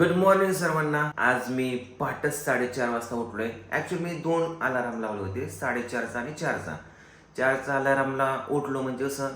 Good morning सर्वांना. आज मी पहाटच साडेचार वाजता उठलोय. ऍक्च्युली मी दोन अलाराम लावले होते साडेचारचा आणि चारचा. चारचा अलारामला उठलो म्हणजे कसं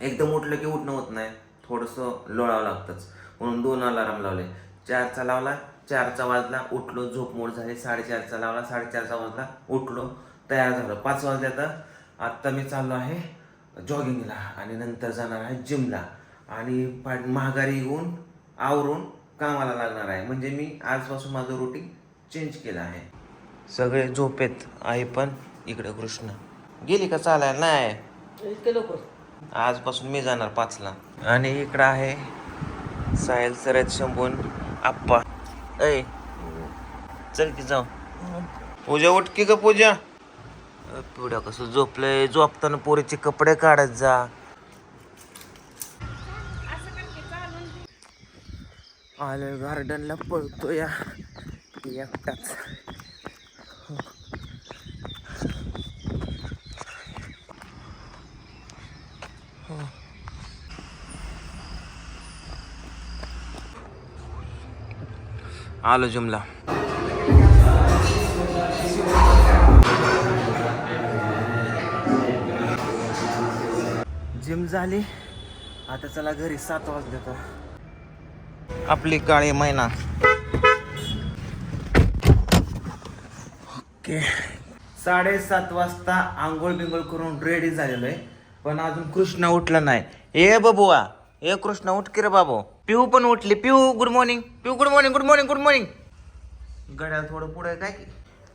एकदम उठलं की उठणं होत नाही. थोडंसं लोळावं लागतंच. म्हणून दोन अलाराम लावले. चारचा लावला चारचा वाजला उठलो झोप मोड झाली साडेचारचा लावला साडेचारचा वाजला उठलो तयार झालो. पाच वाजले आता. आत्ता मी चाललो आहे जॉगिंगला आणि नंतर जाणार आहे जिमला आणि पा- माघारी येऊन आवरून कामाला लागणार आहे. म्हणजे मी आजपासून माझं रुटीन चेंज केलं आहे. सगळे झोपेत आई पण इकडे कृष्ण. गेली का चालायला? नाही. आजपासून मी जाणार पाचला. आणि इकडं आहे साहिल सरत शंभून आप्पा. ऐ चल की जाऊ. पूजा उठ की ग पूजा? पिवड्या कसं झोपलंय? झोपताना पोरीचे कपडे काढत जा. आले गार्डनला पळतो या एकटाच. आलो जिमला. जिम झाली. आता चला घरी सात वाजले तर. आपली काळी मैना. ओके. साडेसात वाजता आंघोळ बिंघोळ करून रेडी झालेलो आहे पण अजून कृष्ण उठला नाही. ए बबुआ ए कृष्ण उठ की रे बाबू. पिऊ पण उठली. Piu good morning Piu good morning good morning good morning गड्या थोडं पुढे काय की?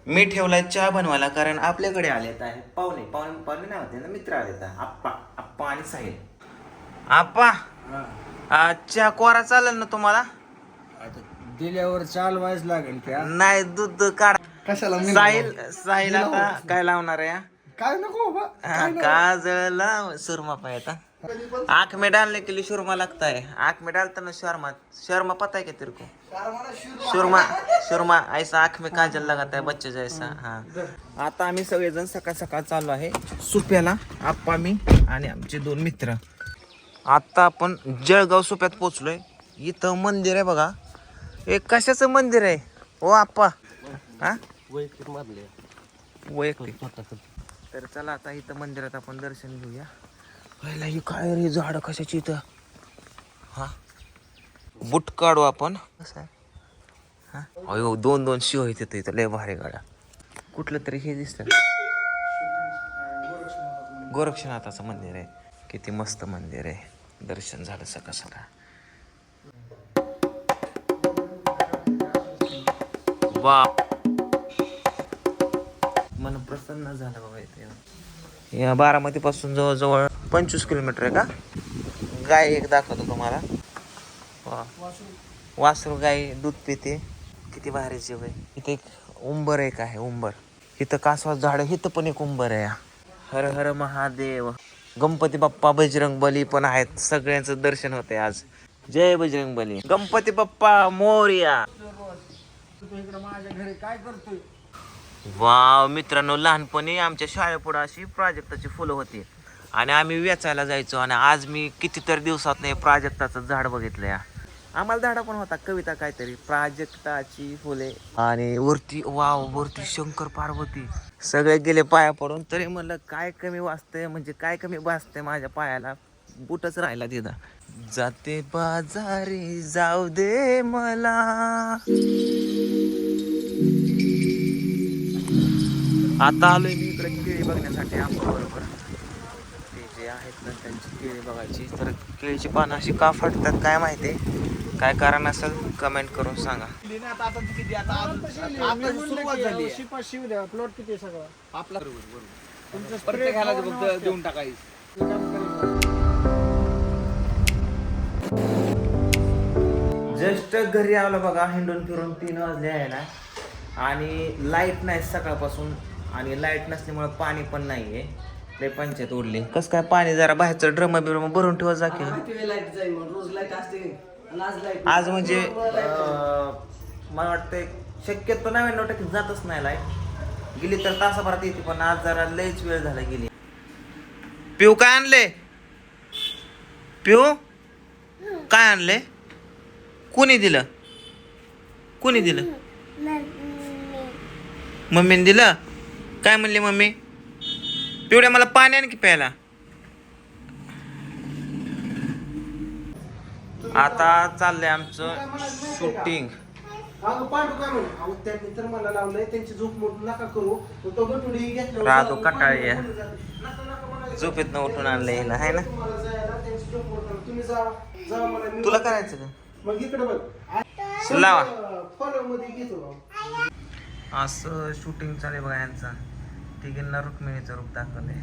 मी ठेवलाय चहा बनवायला कारण आपल्याकडे आलेत आहे पाहुणे. पाहुणे पाहुणे नाही होते ना मित्र आलेत आहे. आप्पा आप्पा आणि साहिल. आप्पा? चहा कोरा चालेल ना तुम्हाला? आता दिल्यावर चालवायच लागेल त्या नाही दूध काढ. कशाला मी साहिल साहिल आता काय लावणार आहे हा? काय नको बाबा हा, काजळला सुरमा पाहिजे आंख में डालने के लिए सुरमा लगता है आंख में डालता ना शर्मा शर्मा पता है क्या तेरे को सुरमा सुरमा ऐसा आंख में काजल लगाता है बच्चे जैसा हा. आता आम्ही सगळेजण सकाळ सकाळ चाललो आहे सुप्याला आप्पा मी आणि आमचे दोन मित्र. आता आपण जळगाव सुप्यात पोचलोय. इथं मंदिर आहे बघा. हे कशाचं मंदिर आहे? ओ आप्पा. हा? वैयक्तिक मारले. वैयक्तिक. तर चला आता इथं मंदिरात आपण दर्शन घेऊया. पहिला ही काय रे झाड कशाची इथं? हा? बुट काढू आपण. कसं आहे? हा? अयो दोन दोन शिव आहेत तिथं इथं लय भारी गाड्या. कुठलं तरी हे दिसतं. गोरक्षनाथाचं मंदिर आहे. किती मस्त मंदिर आहे. दर्शन झालं सकाळ सकाळ. वा मन प्रसन्न झालं बाबा इथे. या बारामती पासून जवळजवळ पंचवीस किलोमीटर आहे का? गाय एक दाखवतो तुम्हाला. वा. वासरू गाय दूध पिते. किती भारी जीव आहे. इथे एक उंबर एक आहे उंबर. इथं कासवा झाड इथं पण एक उंबर आहे. हर हर महादेव. गणपती बाप्पा बजरंग बली पण आहेत. सगळ्यांचं दर्शन होते आज. जय बजरंग बली. गणपती बाप्पा मोर्या. घरी काय करतोय वाव मित्रांनो लहानपणी आमच्या शाळेपुढं अशी प्राजक्ताची फुलं होती. आणि आम्ही वेचायला जायचो आणि आज मी कितीतरी दिवसात नाही प्राजक्ताचं झाड बघितलं या आम्हाला धाडा पण होता कविता काहीतरी प्राजक्ताची फुले. आणि वरती वाव वरती शंकर पार्वती. सगळे गेले पाया पडून तरी म्हणलं काय कमी वाचतंय म्हणजे काय कमी वाचतंय माझ्या पायाला? बुटच राहिला तिथं. जाते बाजारी जाऊ दे मला. आता आलोय मी इकडे केळी बघण्यासाठी आमच्या बरोबर. ते जे आहेत ना त्यांची केळी बघायची. तर केळीची पानं अशी का फाटतात काय माहिती? काय कारण असेल कमेंट करून सांगा. सुरुवात झाली शिपाशी उद्या प्लॉट किती सगळं आपला तुमचं प्रत्येकाला फक्त देऊन टाकायचं जस्ट घरी आलो बघा हिंडून फिरून तीन वाजले आहे ना. आणि लाइट नाही सकाळपासून आणि लाइट नसल्यामुळे पाणी पण नाही आहे लय पंचायत उडली. कसं काय पाणी जरा बाहेरचं ड्रम बिरम भरून ठेवा जा की. लाइट जाईल रोज लाइट असते. आज म्हणजे अं, मला वाटतं शक्यतो नव्याण्णव टक्के जातच नाही लाइट गेली तर तासाभरात येते पण आज जरा लयच वेळ झाला गेली. पिऊ काय आणले? पिऊ? काय आणले? कोणी दिलं? कोणी दिलं? मम्मीने दिलं? काय म्हणली मम्मी? पिवड्या मला पाणी आण की प्यायला आता चाललंय आमचं शूटिंग अगं पांडू काय म्हणे अहो त्यांनी तर मला लावलंय त्यांची झोप मोठ नका करू मग तो गटुडी घेतल्यावर राहतो जाऊन कटाळी. झोपेतनं उठून आणलं. हिला आहे ना तुला करायचं का? लावा. असं शूटिंग चालू आहे बघा यांचा. तिघींना रुक्मिणीचं रूप दाखवलंय.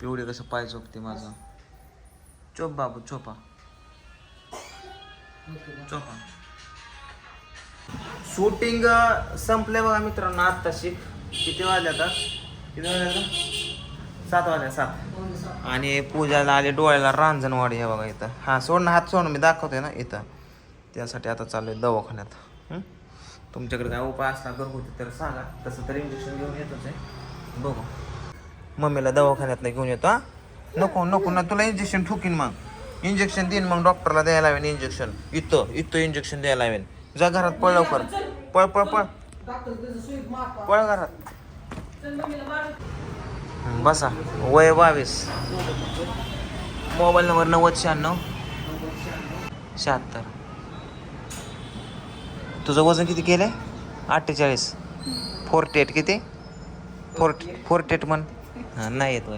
पिवळे कसं पाय झोपते माझं? चोप बाबू चोपा. चोपा. शूटिंग संपले बघा मित्रांनो आत्ता शिक किती वाजले आता? किती वाजले आता? सात वाजले सात. आणि पूजाला आले डोळ्याला रांजणवाडी हे बघा इथं. हा सोड ना हात सोड मी दाखवतोय ना इथं. त्यासाठी आता चालू आहे दवाखान्यात तुमच्याकडे काय उपाय असला घरगुती तर सांगा. तसं तर इंजेक्शन घेऊन येतोच आहे. बघू. मम्मीला दवाखान्यात घेऊन येतो हा? नको नको ना तुला इंजेक्शन ठोकीन मग. इंजेक्शन देईन मग डॉक्टरला द्यायला लावेन इंजेक्शन इथं इथं इंजेक्शन द्यायला लावेन. जा घरात पळ लवकर. पळ पळ पळ. पळ घरात. बसा. वय बावीस. मोबाईल नंबर नव्वद शहाण्णव. शहात्तर. तुझं वजन किती केलंय? अठ्ठेचाळीस. फोर्टी एट किती? फोर्टी फोर्टी एट म्हण. हां नाही येत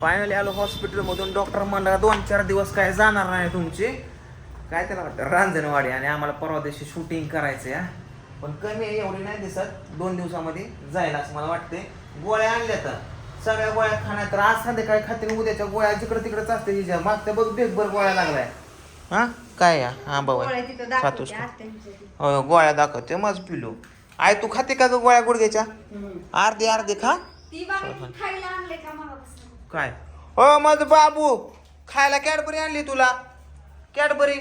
फायनली आलो हॉस्पिटलमधून डॉक्टर म्हणला दोन चार दिवस काय जाणार नाही तुमचे. काय त्याला वाटतं? रांजणवाडी आणि आम्हाला परवा दिवशी शूटिंग करायचं या पण कमी आहे एवढी नाही दिसत. दोन दिवसामध्ये जाईल असं मला वाटते गोळ्या आणल्या तर. सगळ्या गोळ्या खाण्यात तर आज संध्याकाळी खाते आणि उद्याच्या गोळ्या जिकडे तिकडे चालते हिच्या मागच्या बघ बेगभर गोळ्या लागलाय. हा? काय या? हा बाबा. हो गोळ्या दाखवते मज पिलो. आय तू खाते का ग गोळ्या गुडघ्याच्या? अर्धे अर्धे खा. ती बाबा खायला आणले का मगापासून? काय? हो माझ बाबू खायला कॅडबरी आणली तुला. कॅडबरी.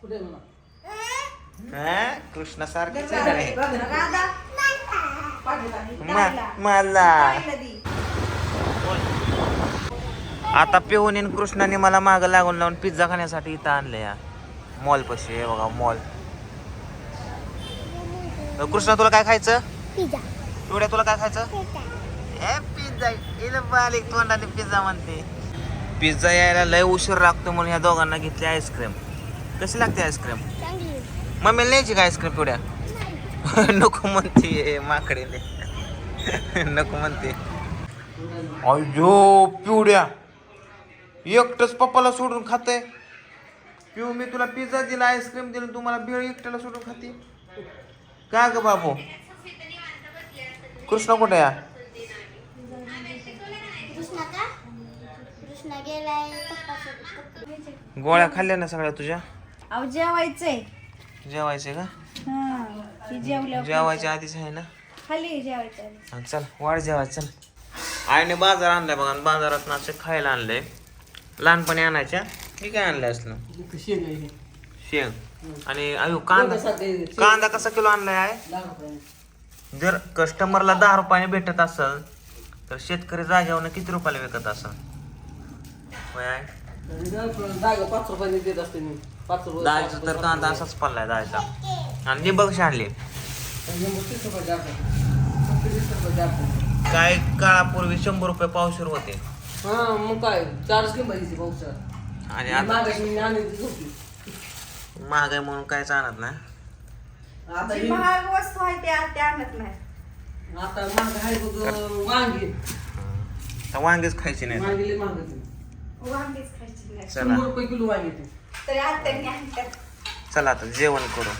कुठे म्हणा? कृष्ण सारखीच आहे का नाही? राधा मा- मला. खायला दी. आता पिऊन येईन कृष्णाने मला माग लागून लावून पिझ्झा खाण्यासाठी इथं आणलं या मॉल पशी हे बघा मॉल कृष्णा तुला काय खायचं? पिवड्या तुला काय खायचं? ए पिझ्झा इला बालिक तोंडाने पिझ्झा म्हणते. पिझ्झा यायला लय उशीर लागतो म्हणून ह्या दोघांना घेतली आईस्क्रीम कशी लागते आईस्क्रीम मम्मीला न्यायची का आईस्क्रीम पिवड्या नको म्हणते माकडेने नको म्हणते. अयो पिवड्या एकटंच पप्पाला सोडून खाते पिऊ मी तुला पिझ्झा दिला आईस्क्रीम दिलं तू मला बिळ एकट्याला सोडून खाते. का ग बाबू? कृष्ण कुठे या कृष्णा का कृष्णा गेलाय पप्पासोबत गोळ्या खाल्ल्या ना सगळ्या तुझ्या? अहो जेवायचंय. जेवायचे का? हा जेवायच्या आधीच आहे ना? खाली जेवायचं चल वाढ जेवाय चल. आईने बाजार आणलाय बघा आणि बाजारात ना असं खायला आणलंय. लहानपणी आणायच्या मी काय आणलंय असलं? शेंग हे. आणि अयो कांदा कांदा कसा किलो आणलाय आहे. जर कस्टमरला दहा रुपयाने भेटत असेल तर शेतकरी जागेवर किती रुपयाला विकत असेल? जागा पाच रुपयाने देत असते मी पाच रुपये दहाचा तर कांदा असाच पडलाय दहाचा आणि लिंबू कशी आणली काय काळापूर्वी शंभर रुपये पावशेर होते. हा मग काय पावसाळ्यात आणि आता मागाशी मी आणली ती झोपली महागाई म्हणून काहीच आणत नाही. जी महाग वस्तू आहे त्या त्या आणत नाही. आता महाग आहे बघ वांगी. तर वांगेच खायची नाही. वांगीच खायची. नाही चला. शंभर रुपये किलो वांगी ती. तरी आत्याने आणतात चला आता जेवण करू.